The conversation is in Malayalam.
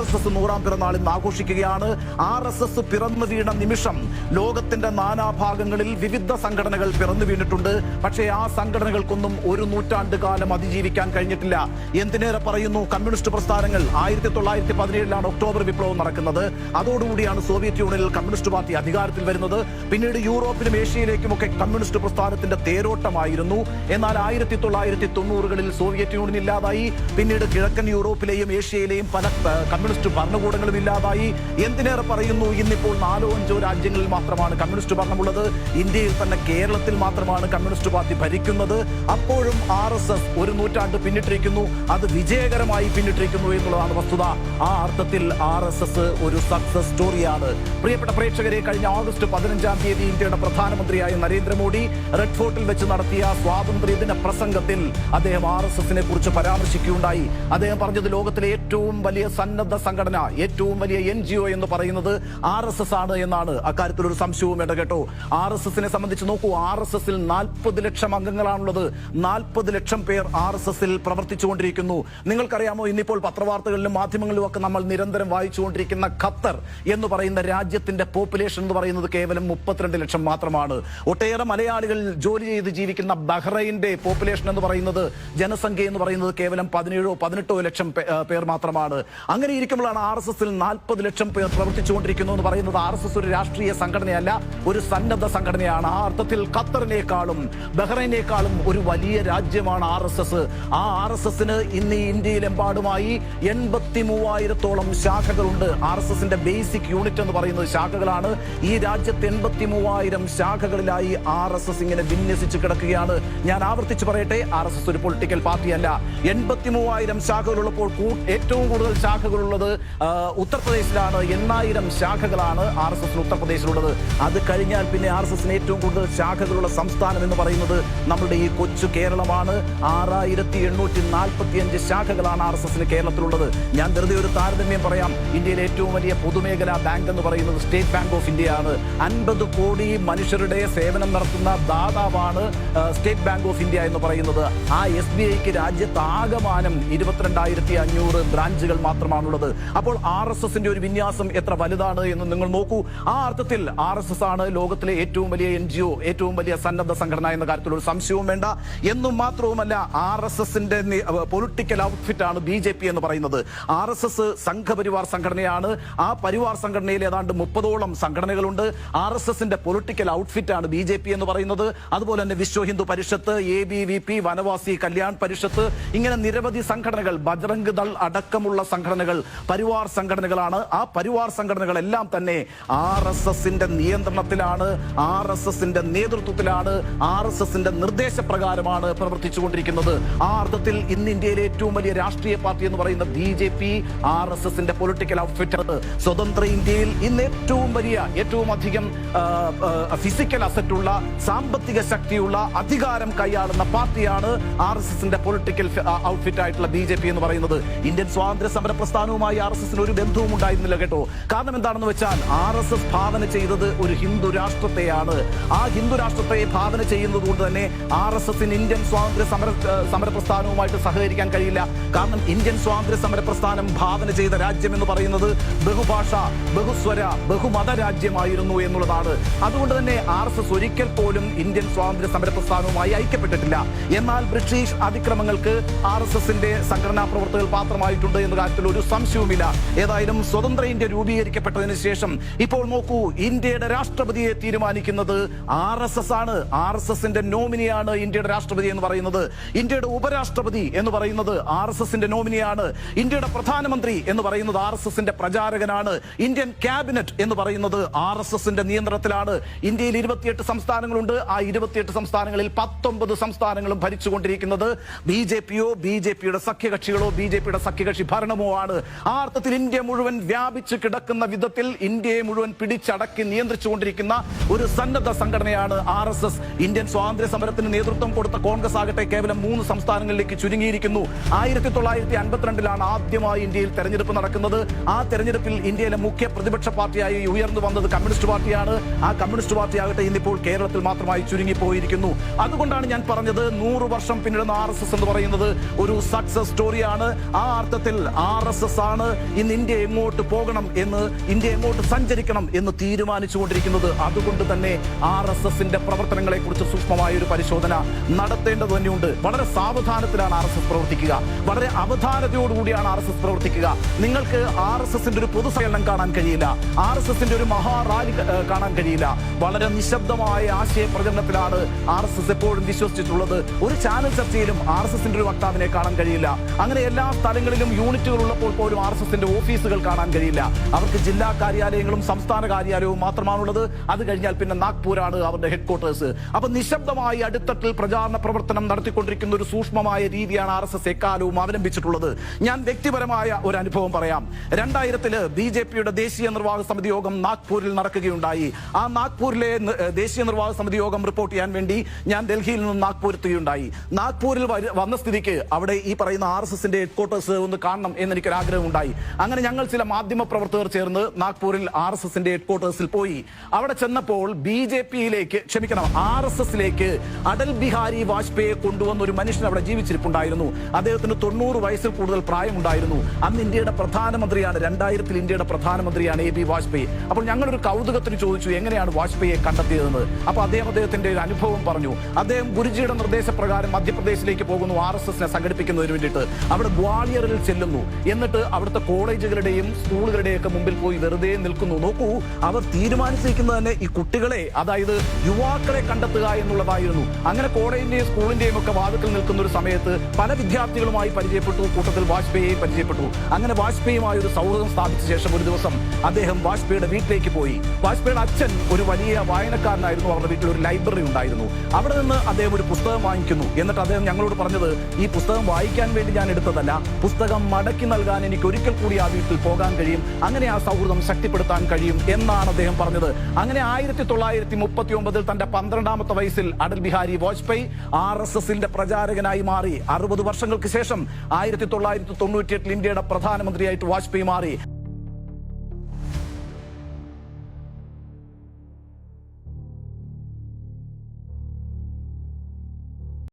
എസ് എസ് നൂറാം പിറന്നാൾ ഇന്ന് ആഘോഷിക്കുകയാണ്. ആർ എസ് എസ് പിറന്നു വീണ നിമിഷം ലോകത്തിന്റെ നാനാഭാഗങ്ങളിൽ വിവിധ സംഘടനകൾ പിറന്നു വീണിട്ടുണ്ട്. പക്ഷേ ആ സംഘടനകൾക്കൊന്നും ഒരു നൂറ്റാണ്ട് കാലം അതിജീവിക്കാൻ കഴിഞ്ഞിട്ടില്ല. എന്തിനേറെ പറയുന്നു? കമ്മ്യൂണിസ്റ്റ് പ്രസ്ഥാനങ്ങൾ ആയിരത്തി തൊള്ളായിരത്തി പതിനേഴിലാണ് ഒക്ടോബർ വിപ്ലവം നടക്കുന്നത്. അതോടുകൂടിയാണ് സോവിയറ്റ് യൂണിയനിൽ കമ്മ്യൂണിസ്റ്റ് പാർട്ടി അധികാരത്തിൽ വരുന്നത്. പിന്നീട് യൂറോപ്പിലും ഏഷ്യയിലേക്കുമൊക്കെ കമ്മ്യൂണിസ്റ്റ് പ്രസ്ഥാനത്തിന്റെ തേരോട്ടമായിരുന്നു. എന്നാൽ ആയിരത്തി തൊള്ളായിരത്തി തൊണ്ണൂറുകളിൽ സോവിയറ്റ് യൂണിയൻ ഇല്ലാതായി. പിന്നീട് കിഴക്കൻ യൂറോപ്പിലെയും ഏഷ്യയിലെയും പല കമ്മ്യൂണിസ്റ്റ് ഭരണകൂടങ്ങളും ഇല്ലാതായി. എന്തിനേറെ പറയുന്നു? ഇന്നിപ്പോൾ നാലോ അഞ്ചോ രാജ്യങ്ങളിൽ മാത്രമാണ് കമ്മ്യൂണിസ്റ്റ് ഭരണമുള്ളത്. ഇന്ത്യയിൽ തന്നെ കേരളത്തിൽ മാത്രമാണ് കമ്മ്യൂണിസ്റ്റ് പാർട്ടി ഭരിക്കുന്നത്. അപ്പോഴും ആർ എസ് എസ് ഒരു നൂറ്റാണ്ട് പിന്നിട്ടിരിക്കുന്നു. അത് വിജയകരമായി പിന്നിട്ടിരിക്കുന്നു എന്നുള്ളതാണ് വസ്തുത. ആ അർത്ഥത്തിൽ ആർ എസ് എസ് ഒരു സക്സസ് സ്റ്റോറിയാണ് പ്രിയപ്പെട്ട പ്രേക്ഷകരെ കഴിഞ്ഞ ഓഗസ്റ്റ് പതിനഞ്ചാം തീയതി ഇന്ത്യയുടെ പ്രധാനമന്ത്രിയായ നരേന്ദ്രമോദി റെഡ് ഫോർട്ടിൽ വെച്ച് നടത്തിയ സ്വാതന്ത്ര്യദിന പ്രസംഗത്തിൽ അദ്ദേഹം ആർ എസ് എസിനെ കുറിച്ച് പരാമർശിക്കുകയുണ്ടായി. അദ്ദേഹം പറഞ്ഞത് ലോകത്തിലെ ഏറ്റവും വലിയ സന്നദ്ധ സംഘടന ഏറ്റവും വലിയ എൻ ജി ഒ എന്ന് പറയുന്നത് ആർ എസ് എസ് ആണ് എന്നാണ് അക്കാര്യത്തിൽ ഒരു സംശയവും വേണ്ട കേട്ടോ. ആർ എസ് എസിനെ സംബന്ധിച്ച് നോക്കൂ ആർ എസ് എസിൽ നാൽപ്പത് ലക്ഷം അംഗങ്ങളാണുള്ളത്. നാൽപ്പത് ലക്ഷം പേർ ആർ എസ് എസിൽ പ്രവർത്തിച്ചുകൊണ്ടിരിക്കുന്നു. നിങ്ങൾക്കറിയാമോ ഇന്നിപ്പോൾ പത്രവാർത്തകളിലും മാധ്യമങ്ങളിലും ഒക്കെ നമ്മൾ നിരന്തരം വായിച്ചുകൊണ്ടിരിക്കുന്ന ഖത്തർ എന്ന് പറയുന്ന രാജ്യത്തിന്റെ പോപ്പുലേഷൻ എന്ന് പറയുന്നത് കേവലം മുപ്പത്തിരണ്ട് ലക്ഷം മാത്രമാണ്. ഒട്ടേറെ മലയാളികൾ ജോലി ചെയ്ത് ജീവിക്കുന്ന ബഹ്റൈന്റെ പോപ്പുലേഷൻ എന്ന് പറയുന്നത് ജനസംഖ്യ എന്ന് പറയുന്നത് കേവലം പതിനേഴോ പതിനെട്ടോ ലക്ഷം പേർ മാത്രമാണ്. അങ്ങനെ ഇരിക്കുമ്പോഴാണ് ആർ എസ് എസിൽ നാൽപ്പത് ലക്ഷം പേർ പ്രവർത്തിച്ചുകൊണ്ടിരിക്കുന്നു എന്ന് പറയുന്നത് ആർ എസ് എസ് ഒരു രാഷ്ട്രീയ സംഘടനയല്ല ഒരു സന്നദ്ധ സംഘടനയാണ്. ആ അർത്ഥത്തിൽ ഖത്തറിനേക്കാളും ബഹ്റൈനേക്കാളും ഒരു വലിയ രാജ്യമാണ് ആർ എസ് എസ്. ആ ആർ എസ് എസിന് ഇന്ന് ഇന്ത്യയിലെമ്പാടുമായി എൺപത്തി മൂവായിരത്തോളം ശാഖകളുണ്ട്. ആർ എസ് എസിന്റെ ബേസിക് യൂണിറ്റ് എന്ന് പറയുന്നത് ശാഖകളാണ്. ഈ രാജ്യത്ത് എൺപത്തി മൂവായിരം ശാഖകളിലായി ആർ എസ് എസ് ഇങ്ങനെ വിന്യസിച്ച് കിടക്കുകയാണ്. ഞാൻ ആവർത്തിച്ച് പറയട്ടെ ആർ എസ് എസ് ഒരു പൊളിറ്റിക്കൽ പാർട്ടിയല്ല. എൺപത്തി മൂവായിരം ശാഖകളുള്ളപ്പോൾ ഏറ്റവും കൂടുതൽ ശാഖകളുള്ളത് ആ, ഉത്തർപ്രദേശിലാണ് എണ്ണായിരം ശാഖകളാണ് ആർ എസ് എസിന് ഉത്തർപ്രദേശിലുള്ളത്. അത് കഴിഞ്ഞാൽ പിന്നെ ആർ എസ് എസിന് ഏറ്റവും കൂടുതൽ ശാഖകളുള്ള സംസ്ഥാനം എന്ന് പറയുന്നത് നമ്മുടെ ഈ കൊച്ചു കേരളമാണ്. ആറായിരത്തി എണ്ണൂറ്റി നാൽപ്പത്തി അഞ്ച് ശാഖകളാണ് ആർ എസ് എസിന് കേരളത്തിലുള്ളത്. ഞാൻ വെറുതെ ഒരു താരതമ്യം പറയാം. ഇന്ത്യയിലെ ഏറ്റവും വലിയ പൊതുമേഖലാ ബാങ്ക് എന്ന് പറയുന്നത് സ്റ്റേറ്റ് ബാങ്ക് ഓഫ് ഇന്ത്യയാണ്. അൻപത് കോടി മനുഷ്യരുടെ സേവനം നടത്തുന്ന ദാതാവാണ് സ്റ്റേറ്റ് ബാങ്ക് ഓഫ് ഇന്ത്യ എന്ന് പറയുന്നത്. ആ എസ് ബി ഐക്ക് രാജ്യത്താകമാനം ഇരുപത്തിരണ്ടായിരത്തി അഞ്ഞൂറ് ബ്രാഞ്ചുകൾ മാത്രമാണുള്ളത്. അപ്പോൾ ആർ എസ് എസിന്റെ ഒരു വിന്യാസം എത്ര വലുതാണ് എന്ന് നിങ്ങൾ നോക്കൂ. ആ അർത്ഥത്തിൽ ആർ എസ് എസ് ആണ് ലോകത്തിലെ ഏറ്റവും വലിയ എൻ ജി ഒ ഏറ്റവും വലിയ സന്നദ്ധ സംഘടന എന്ന കാര്യത്തിൽ ഒരു സംശയവും വേണ്ട. എന്നും മാത്രവുമല്ല ആർ എസ് എസിന്റെ പൊളിറ്റിക്കൽ ഔട്ട്ഫിറ്റ് ആണ് ബി ജെ പി എന്ന് പറയുന്നത്. ആർ എസ് എസ് സംഘപരിവാർ സംഘടനയാണ്. ആ പരിവാർ സംഘടനയിൽ ഏതാണ്ട് മുപ്പതോളം സംഘടനകളുണ്ട്. ആർ എസ് എസിന്റെ പൊളിറ്റിക്കൽ ഔട്ട്ഫിറ്റ് ആണ് ബി ജെ പി എന്ന് പറയുന്നത്. അതുപോലെ തന്നെ Vishwa Hindu Parishad A B V P Vanvasi Kalyan Parishad. ഇങ്ങനെ നിരവധി സംഘടനകൾ ബജറംഗ് ദൾ അടക്കമുള്ള സംഘടനകൾ പരിവാർ സംഘടനകളാണ്. ആ പരിവാർ സംഘടനകളെല്ലാം തന്നെ ആർ എസ് എസിന്റെ നിയന്ത്രണത്തിലാണ് ആർ എസ് എസിന്റെ നേതൃത്വത്തിലാണ് ആർ എസ് എസിന്റെ നിർദ്ദേശപ്രകാരമാണ് പ്രവർത്തിച്ചുകൊണ്ടിരിക്കുന്നത്. ആ അർത്ഥത്തിൽ ഇന്ന് ഇന്ത്യയിലെ ഏറ്റവും വലിയ രാഷ്ട്രീയ പാർട്ടി എന്ന് പറയുന്ന B J P R S എസിന്റെ പൊളിറ്റിക്കൽ ഔട്ട്ഫിറ്റ് സ്വതന്ത്ര ഇന്ത്യയിൽ ഇന്ന് ഏറ്റവും വലിയ ഏറ്റവും അധികം ഫിസിക്കൽ അസറ്റുള്ള സാമ്പത്തിക ശക്തിയുള്ള അധികാരം കൈയാളുന്ന പാർട്ടിയാണ് ആർ എസ് എസിന്റെ പൊളിറ്റിക്കൽ ഔട്ട്ഫിറ്റ് ആയിട്ടുള്ള ബി ജെ പി എന്ന് പറയുന്നത്. ഇന്ത്യൻ സ്വാതന്ത്ര്യ സമര പ്രസ്ഥാനവുമായി ആർ എസ് എസിന് ഒരു ബന്ധവും ഉണ്ടായിരുന്നില്ല കേട്ടോ. കാരണം എന്താണെന്ന് വെച്ചാൽ ആർ എസ് എസ് ഭാവന ചെയ്തത് ഒരു ഹിന്ദു രാഷ്ട്രത്തെയാണ്. ആ ഹിന്ദു രാഷ്ട്രത്തെ ഭാവന ചെയ്യുന്നത് കൊണ്ട് തന്നെ ആർ എസ് എസിന് ഇന്ത്യൻ സ്വാതന്ത്ര്യ സമര സമര പ്രസ്ഥാനവുമായിട്ട് സഹകരിക്കാൻ കഴിയില്ല. കാരണം ഇന്ത്യൻ സ്വാതന്ത്ര്യ സമര പ്രസ്ഥാനം ഭാവന ചെയ്ത രാജ്യം എന്ന് പറയുന്നത് ബഹുഭാഷ ബഹുസ്വര ബഹുമത രാജ്യമായിരുന്നു എന്നുള്ളതാണ്. അതുകൊണ്ട് തന്നെ ആർ എസ് എസ് ഒരിക്കൽ പോലും ഇന്ത്യൻ സ്വാതന്ത്ര്യ സമര പ്രസ്ഥാനവുമായി ഐക്യപ്പെട്ടിട്ടില്ല. എന്നാൽ ബ്രിട്ടീഷ് അതിക്രമങ്ങൾക്ക് ആർ എസ് എസിന്റെ സംഘടനാ പ്രവർത്തകർ പാത്രമായിട്ടുണ്ട് എന്ന കാര്യത്തിൽ ഒരു സംശയവുമില്ല. ഏതായാലും സ്വതന്ത്ര ഇന്ത്യ രൂപീകരിക്കപ്പെട്ടതിന് ശേഷം ഇപ്പോൾ നോക്കൂ ഇന്ത്യയുടെ രാഷ്ട്രപതിയെ തീരുമാനിക്കുന്നത് ആർ എസ് എസ് ആണ്. ആർ എസ് എസിന്റെ നോമിനിയാണ് ഇന്ത്യയുടെ രാഷ്ട്രപതി എന്ന് പറയുന്നത്. ഇന്ത്യയുടെ ഉപരാഷ്ട്രപതി എന്ന് പറയുന്നത് ആർ എസ് എസിന്റെ നോമിനിയാണ്. ഇന്ത്യയുടെ പ്രധാനമന്ത്രി എന്ന് പറയുന്നത് ആർ എസ് എസിന്റെ പ്രചാരകനാണ്. ഇന്ത്യൻ ക്യാബിനറ്റ് എന്ന് പറയുന്നത് ആർ എസ് എസിന്റെ നിയന്ത്രണത്തിലാണ്. ഇന്ത്യയിൽ ഇരുപത്തിയെട്ട് സംസ്ഥാനങ്ങളുണ്ട്. ആ ഇരുപത്തിയെട്ട് സംസ്ഥാനങ്ങളിൽ പത്തൊമ്പത് സംസ്ഥാനങ്ങളും ഭരിച്ചുകൊണ്ടിരിക്കുന്നത്. ബി ജെ പിയോ ബി ജെ പിയുടെ സഖ്യകക്ഷികളോ ബി ജെ പിയുടെ സഖ്യകക്ഷി ഭരണമോ ആണ്. ആ അർത്ഥത്തിൽ ഇന്ത്യ മുഴുവൻ വ്യാപിച്ച് കിടക്കുന്ന വിധത്തിൽ ഇന്ത്യയെ മുഴുവൻ പിടിച്ചടക്കി നിയന്ത്രിച്ചുകൊണ്ടിരിക്കുന്ന ഒരു സന്നദ്ധ സംഘടനയാണ് ആർ എസ് എസ്. ഇന്ത്യൻ സ്വാതന്ത്ര്യ സമരത്തിന് നേതൃത്വം കൊടുത്ത കോൺഗ്രസ് ആകട്ടെ കേവലം മൂന്ന് സംസ്ഥാനങ്ങളിലേക്ക് ചുരുങ്ങിയിരിക്കുന്നു. ആയിരത്തി തൊള്ളായിരത്തി അൻപത്തിരണ്ടിലാണ് ആദ്യമായി ഇന്ത്യയിൽ തെരഞ്ഞെടുപ്പ് നടക്കുന്നത്. ആ തെരഞ്ഞെടുപ്പിൽ ഇന്ത്യയിലെ മുഖ്യ പ്രതിപക്ഷ പാർട്ടിയായി ഉയർന്നു വന്നത് കമ്മ്യൂണിസ്റ്റ് പാർട്ടിയാണ്. ആ കമ്മ്യൂണിസ്റ്റ് പാർട്ടി ആകട്ടെ ഇന്നിപ്പോൾ കേരളത്തിൽ മാത്രമായി ചുരുങ്ങിപ്പോയിരിക്കുന്നു. അതുകൊണ്ടാണ് ഞാൻ പറഞ്ഞത് നൂറ് വർഷം പിന്നിടുന്ന ആർ എന്ന് പറയുന്നത് ഒരു സക്സസ് സ്റ്റോറിയാണ്. ആ അർത്ഥത്തിൽ ആർ എസ് എസ് ആണ് ഇന്ന് ഇന്ത്യ എങ്ങോട്ട് പോകണം എന്ന് ഇന്ത്യ എങ്ങോട്ട് സഞ്ചരിക്കണം എന്ന് തീരുമാനിച്ചു തീരുമാനിച്ചുകൊണ്ടിരിക്കുന്നത്. അതുകൊണ്ട് തന്നെ ആർ എസ് എസിന്റെ പ്രവർത്തനങ്ങളെ കുറിച്ച് സൂക്ഷ്മമായ ഒരു പരിശോധന നടത്തേണ്ടത് തന്നെയുണ്ട്. വളരെ സാവധാനത്തിലാണ് ആർ എസ് എസ് പ്രവർത്തിക്കുക. വളരെ അവധാനതയോടുകൂടിയാണ് ആർ എസ് എസ് പ്രവർത്തിക്കുക. നിങ്ങൾക്ക് ആർ എസ് എസിന്റെ ഒരു പൊതുസമ്മേളനം കാണാൻ കഴിയില്ല. ആർ എസ് എസിന്റെ ഒരു മഹാറാലി കാണാൻ കഴിയില്ല. വളരെ നിശബ്ദമായ ആശയ പ്രചരണത്തിലാണ് ആർ എസ് എസ് എപ്പോഴും വിശ്വസിച്ചിട്ടുള്ളത്. ഒരു ചാനൽ ചർച്ചയിലും ആർ എസ് എസിന്റെ ഒരു വക്താവിനെ കാണാൻ കഴിയില്ല. അങ്ങനെ എല്ലാ സ്ഥലങ്ങളിലും യൂണിറ്റുകൾ ഉള്ളപ്പോൾ പോലും ആർ എസ് എസിന്റെ ഓഫീസുകൾ കാണാൻ കഴിയില്ല. അവർക്ക് ജില്ലാ കാര്യാലയങ്ങളും സംസ്ഥാന കാര്യാലയവും മാത്രമാണുള്ളത്. അത് കഴിഞ്ഞാൽ പിന്നെ നാഗ്പൂരാണ് അവരുടെ ഹെഡ് ക്വാർട്ടേഴ്സ് അപ്പൊ നിശബ്ദമായി അടുത്തട്ടിൽ പ്രചാരണ പ്രവർത്തനം നടത്തിക്കൊണ്ടിരിക്കുന്ന ഒരു സൂക്ഷ്മമായ രീതിയാണ് ആർ എസ് എസ് എക്കാലവും അവലംബിച്ചിട്ടുള്ളത്. ഞാൻ വ്യക്തിപരമായ ഒരു അനുഭവം പറയാം. രണ്ടായിരത്തിൽ ബി ജെ പിയുടെ ദേശീയ നിർവാഹക സമിതി യോഗം നാഗ്പൂരിൽ നടക്കുകയുണ്ടായി. ആ നാഗ്പൂരിലെ ദേശീയ നിർവാഹക സമിതി യോഗം റിപ്പോർട്ട് ചെയ്യാൻ വേണ്ടി ഞാൻ ഡൽഹിയിൽ നിന്ന് നാഗ്പൂർ എത്തുകയുണ്ടായി. നാഗ്പൂരിൽ വന്ന സ്ഥിതിക്ക് അവിടെ ഈ പറയുന്ന ആർ എസ് എസിന്റെ ഹെഡ് ക്വാർട്ടേഴ്സ് ഒന്ന് കാണണം എന്നെനിക്കൊരാഗ്രഹം ഉണ്ടായി. അങ്ങനെ ഞങ്ങൾ ചില മാധ്യമ പ്രവർത്തകർ ചേർന്ന് നാഗ്പൂരിൽ ആർ എസ് എസിന്റെ ഹെഡ് ക്വാർട്ടേഴ്സിൽ പോയി. അവിടെ ചെന്നപ്പോൾ ബി ജെ പിയിലേക്ക് ക്ഷമിക്കണം ആർ എസ് എസിലേക്ക് അടൽ ബിഹാരി വാജ്പേയിയെ കൊണ്ടുവന്ന ഒരു മനുഷ്യൻ അവിടെ ജീവിച്ചിരിപ്പുണ്ടായിരുന്നു. അദ്ദേഹത്തിന് തൊണ്ണൂറ് വയസ്സിൽ കൂടുതൽ പ്രായമുണ്ടായിരുന്നു. അന്ന് ഇന്ത്യയുടെ പ്രധാനമന്ത്രിയാണ് രണ്ടായിരത്തിൽ ഇന്ത്യയുടെ പ്രധാനമന്ത്രിയാണ് എ ബി വാജ്പേയി. അപ്പോൾ ഞങ്ങളൊരു കൗതുകത്തിന് ചോദിച്ചു എങ്ങനെയാണ് വാജ്പേയിയെ കണ്ടെത്തിയതെന്ന്? അപ്പോൾ അദ്ദേഹം അദ്ദേഹത്തിന്റെ ഒരു അനുഭവം പറഞ്ഞു. അദ്ദേഹം ഗുരുജിയുടെ നിർദ്ദേശപ്രകാരം മധ്യപ്രദേശിലേക്ക് പോകുന്നു ആർ എസ് എസിനെ സംഘടിപ്പിക്കുന്നതിന് വേണ്ടിയിട്ട്. അവിടെ ഗ്വാളിയറിൽ ചെല്ലുന്നു. എന്നിട്ട് അവിടുത്തെ കോളേജുകളുടെയും സ്കൂളുകളുടെയും ഒക്കെ മുമ്പിൽ പോയി വെറുതെ നിൽക്കുന്നു. നോക്കൂ അവർ തീരുമാനിച്ചിരിക്കുന്നത് തന്നെ ഈ കുട്ടികളെ അതായത് യുവാക്കളെ കണ്ടെത്തുക എന്നുള്ളതായിരുന്നു. അങ്ങനെ കോളേജിന്റെയും സ്കൂളിന്റെയും ഒക്കെ വാദത്തിൽ നിൽക്കുന്ന ഒരു സമയത്ത് പല വിദ്യാർത്ഥികളുമായി പരിചയപ്പെട്ടു കൂട്ടത്തിൽ വാജ്പേയിയെ പരിചയപ്പെട്ടു. അങ്ങനെ വാജ്പേയിയുമായി ഒരു സൗഹൃദം സ്ഥാപിച്ച ശേഷം ഒരു ദിവസം അദ്ദേഹം വാജ്പേയിയുടെ വീട്ടിലേക്ക് പോയി. വാജ്പേയിയുടെ അച്ഛൻ ഒരു വലിയ വായനക്കാരനായിരുന്നു. അവരുടെ വീട്ടിൽ ഒരു ലൈബ്രറി ഉണ്ടായിരുന്നു. അവിടെ നിന്ന് അദ്ദേഹം ഒരു പുസ്തകം വാങ്ങിക്കുന്നു. എന്നിട്ട് അദ്ദേഹം ഞങ്ങളോട് പറഞ്ഞത് ഈ പുസ്തകം വായിക്കാൻ വേണ്ടി ഞാൻ എടുത്തതല്ല. പുസ്തകം മടക്കി നൽകാൻ എനിക്ക് ഒരിക്കൽ കൂടി ആ വീട്ടിൽ പോകാൻ കഴിയും. അങ്ങനെ ആ സൗഹൃദം ശക്തിപ്പെടുത്താൻ കഴിയും എന്നാണ് അദ്ദേഹം പറഞ്ഞത്. അങ്ങനെ ആയിരത്തി തൊള്ളായിരത്തി മുപ്പത്തി ഒമ്പതിൽ തന്റെ പന്ത്രണ്ടാമത്തെ വയസ്സിൽ അടൽ ബിഹാരി വാജ്പേയി ആർ എസ് എസിന്റെ പ്രചാരകനായി മാറി. അറുപത് വർഷങ്ങൾക്ക് ശേഷം ആയിരത്തി തൊള്ളായിരത്തി തൊണ്ണൂറ്റി എട്ടിൽ ഇന്ത്യയുടെ പ്രധാനമന്ത്രിയായിട്ട് വാജ്പേയി മാറി.